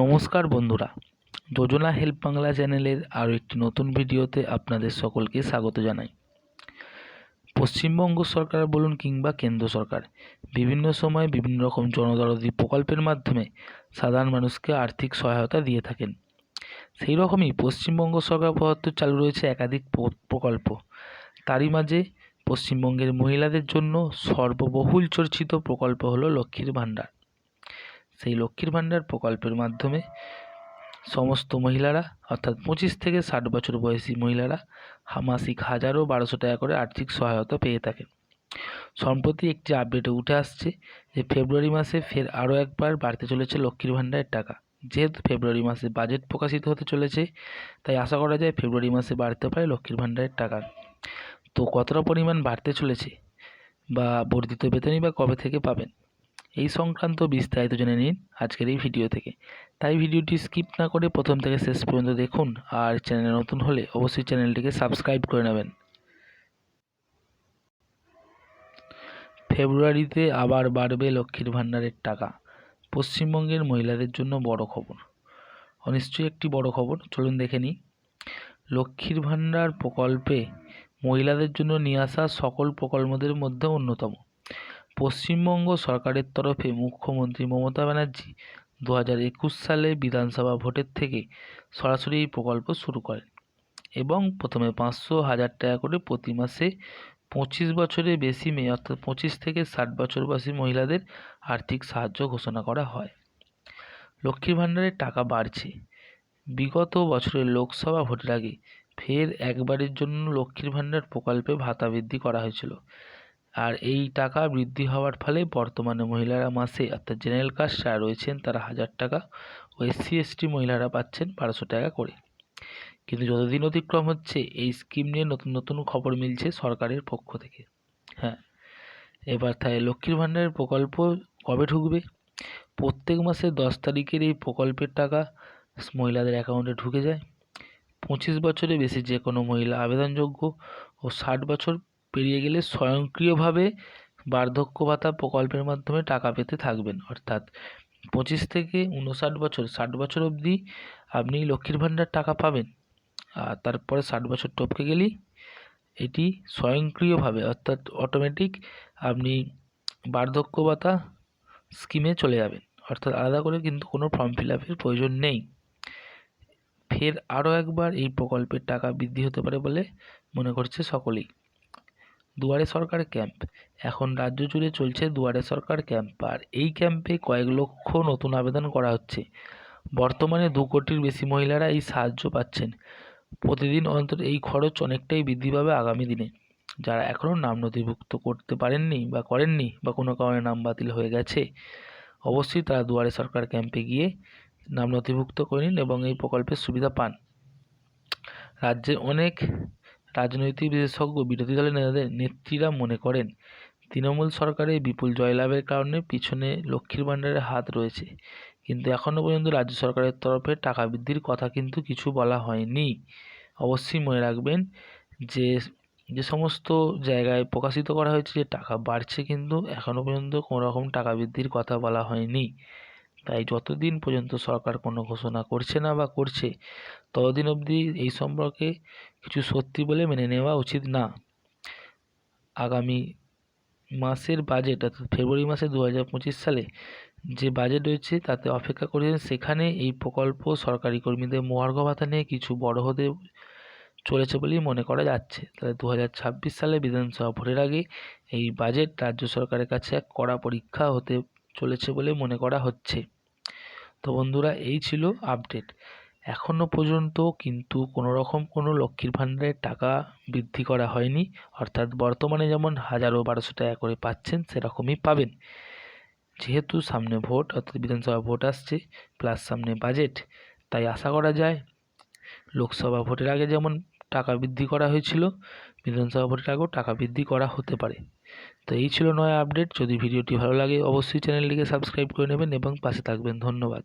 নমস্কার বন্ধুরা। যোজনা হেল্প বাংলা চ্যানেলের আরও একটি নতুন ভিডিওতে আপনাদের সকলকে স্বাগত জানাই। পশ্চিমবঙ্গ সরকার বলুন কিংবা কেন্দ্র সরকার, বিভিন্ন সময়ে বিভিন্ন রকম জনদরদি প্রকল্পের মাধ্যমে সাধারণ মানুষকে আর্থিক সহায়তা দিয়ে থাকেন। সেই রকমই পশ্চিমবঙ্গ সরকার প্রদত্ত চালু রয়েছে একাধিক প্রকল্প। তারই মাঝে পশ্চিমবঙ্গের মহিলাদের জন্য সর্ববহুল চর্চিত প্রকল্প হলো লক্ষ্মীর ভাণ্ডার। সেই লক্ষ্মীর ভাণ্ডার প্রকল্পের মাধ্যমে সমস্ত মহিলারা, অর্থাৎ পঁচিশ থেকে ষাট বছর বয়সী মহিলারা মাসিক হাজার বারোশো টাকা করে আর্থিক সহায়তা পেয়ে থাকেন। সম্প্রতি একটি আপডেটে উঠে আসছে যে, ফেব্রুয়ারি মাসে ফের আরও একবার বাড়তে চলেছে লক্ষ্মীর ভাণ্ডারের টাকা। যেহেতু ফেব্রুয়ারি মাসে বাজেট প্রকাশিত হতে চলেছে, তাই আশা করা যায় ফেব্রুয়ারি মাসে বাড়তে পারে লক্ষ্মীর ভাণ্ডারের টাকা। তো কতটা পরিমাণ বাড়তে চলেছে বা বর্ধিত বেতনই বা কবে থেকে পাবেন? এই সংক্রান্ত বিস্তারিত জেনে নিন আজকের এই ভিডিও থেকে। তাই ভিডিওটি স্কিপ না করে প্রথম থেকে শেষ পর্যন্ত দেখুন আর চ্যানেলে নতুন হলে অবশ্যই চ্যানেলটিকে সাবস্ক্রাইব করে নেবেন। ফেব্রুয়ারিতে আবার বাড়বে লক্ষ্মীর ভাণ্ডারের টাকা। পশ্চিমবঙ্গের মহিলাদের জন্য বড় খবর। অনিশ্চয়ই একটি বড় খবর, চলুন দেখে নিই। লক্ষ্মীর ভাণ্ডার প্রকল্পে মহিলাদের জন্য নিয়ে আসা সকল প্রকল্পদের মধ্যে অন্যতম। পশ্চিমবঙ্গ সরকারের তরফে মুখ্যমন্ত্রী মমতা ব্যানার্জি দু হাজার একুশ সালে বিধানসভা ভোটের থেকে সরাসরি এই প্রকল্প শুরু করেন এবং প্রথমে পাঁচশো হাজার টাকা করে প্রতি মাসে পঁচিশ বছরের বেশি মেয়ে, অর্থাৎ পঁচিশ থেকে ষাট বছর বয়সী মহিলাদের আর্থিক সাহায্য ঘোষণা করা হয়। লক্ষ্মীর ভাণ্ডারের টাকা বাড়ছে। বিগত বছরের লোকসভা ভোটের আগে ফের একবারের জন্য লক্ষ্মীর ভাণ্ডার প্রকল্পে ভাতা বৃদ্ধি করা হয়েছিল। আর এই টাকা বৃদ্ধি হওয়ার ফলে বর্তমানে মহিলারা মাসে, অর্থাৎ জেনারেল কাস্ট যারা রয়েছেন তারা হাজার টাকা ও এসসি এসটি মহিলারা পাচ্ছেন বারোশো টাকা করে। কিন্তু যতদিন অতিক্রম হচ্ছে, এই স্কিম নিয়ে নতুন নতুন খবর মিলছে সরকারের পক্ষ থেকে। হ্যাঁ এবার তাই লক্ষ্মীর ভাণ্ডারের প্রকল্প কবে ঢুকবে? প্রত্যেক মাসে দশ তারিখের এই প্রকল্পের টাকা মহিলাদের অ্যাকাউন্টে ঢুকে যায়। পঁচিশ বছরের বেশি যে কোনো মহিলা আবেদনযোগ্য ও ষাট বছর পেরিয়ে গেলে স্বয়ংক্রিয়ভাবে বার্ধক্য ভাতা প্রকল্পের মাধ্যমে টাকা পেতে থাকবেন। অর্থাৎ পঁচিশ থেকে উনষাট বছর, ষাট বছর অবধি আপনি লক্ষ্মীর ভাণ্ডার টাকা পাবেন। আর তারপরে ষাট বছর টপকে গেলেই এটি স্বয়ংক্রিয়ভাবে অর্থাৎ অটোমেটিক আপনি বার্ধক্য ভাতা স্কিমে চলে যাবেন। অর্থাৎ আলাদা করে কিন্তু কোনো ফর্ম ফিল আপের প্রয়োজন নেই। ফের আরও একবার এই প্রকল্পের টাকা বৃদ্ধি হতে পারে বলে মনে করছে সকলেই। দুয়ারে সরকার ক্যাম্প। এখন রাজ্য জুড়ে চলছে দুয়ারে সরকার ক্যাম্প, আর এই ক্যাম্পে কয়েক লক্ষ নতুন আবেদন করা হচ্ছে। বর্তমানে দু কোটির বেশি মহিলারা এই সাহায্য পাচ্ছেন। প্রতিদিন অন্তত এই খরচ অনেকটাই বৃদ্ধি পাবে আগামী দিনে। যারা এখনও নাম নথিভুক্ত করতে পারেননি বা করেননি বা কোনো কারণে নাম বাতিল হয়ে গেছে, অবশ্যই তারা দুয়ারে সরকার ক্যাম্পে গিয়ে নাম নথিভুক্ত করে নিন এবং এই প্রকল্পের সুবিধা পান। রাজ্যে অনেক রাজনৈতিক বিশেষজ্ঞ বিরোধী দলের নেতাদের নেত্রীরা মনে করেন, তৃণমূল সরকারের বিপুল জয়লাভের কারণে পিছনে লক্ষ্মীর ভাণ্ডারের হাত রয়েছে। কিন্তু এখনও পর্যন্ত রাজ্য সরকারের তরফে টাকা বৃদ্ধির কথা কিন্তু কিছু বলা হয়নি। অবশ্যই মনে রাখবেন যে যে সমস্ত জায়গায় প্রকাশিত করা হয়েছে যে টাকা বাড়ছে কিন্তু এখনও পর্যন্ত কোনো রকম টাকা বৃদ্ধির কথা বলা হয়নি। তাই যতদিন পর্যন্ত সরকার কোনো ঘোষণা করছে না বা করছে, ততদিন অবধি এই সম্পর্কে কিছু সত্যি বলে মেনে নেওয়া উচিত না। আগামী মাসের বাজেট অর্থাৎ ফেব্রুয়ারি মাসে দু হাজার পঁচিশ সালে যে বাজেট রয়েছে তাতে অপেক্ষা করেছেন, সেখানে এই প্রকল্প সরকারি কর্মীদের মহার্ঘ ভাতা নিয়ে কিছু বড় হতে চলেছে বলেই মনে করা যাচ্ছে। তাহলে দু হাজার ছাব্বিশ সালে বিধানসভা ভোটের আগে এই বাজেট রাজ্য সরকারের কাছে এক কড়া পরীক্ষা হতে চলেছে বলে মনে করা হচ্ছে। তো বন্ধুরা এই ছিল আপডেট এখনও পর্যন্ত কিন্তু কোনো রকম কোনো লক্ষ্মীর ভাণ্ডারের টাকা বৃদ্ধি করা হয়নি, অর্থাৎ বর্তমানে যেমন হাজার বারোশো টাকা করে পাচ্ছেন, সেরকমই পাবেন। যেহেতু সামনে ভোট, অর্থাৎ বিধানসভা ভোট আসছে প্লাস সামনে বাজেট তাই আশা করা যায়, লোকসভা ভোটের আগে যেমন টাকা বৃদ্ধি করা হয়েছিল বিধানসভা ভোটের আগেও টাকা বৃদ্ধি করা হতে পারে। তো এই ছিল নয় আপডেট। যদি ভিডিওটি ভালো লাগে, অবশ্যই চ্যানেলটিকে সাবস্ক্রাইব করে নেবেন এবং পাশে থাকবেন। ধন্যবাদ।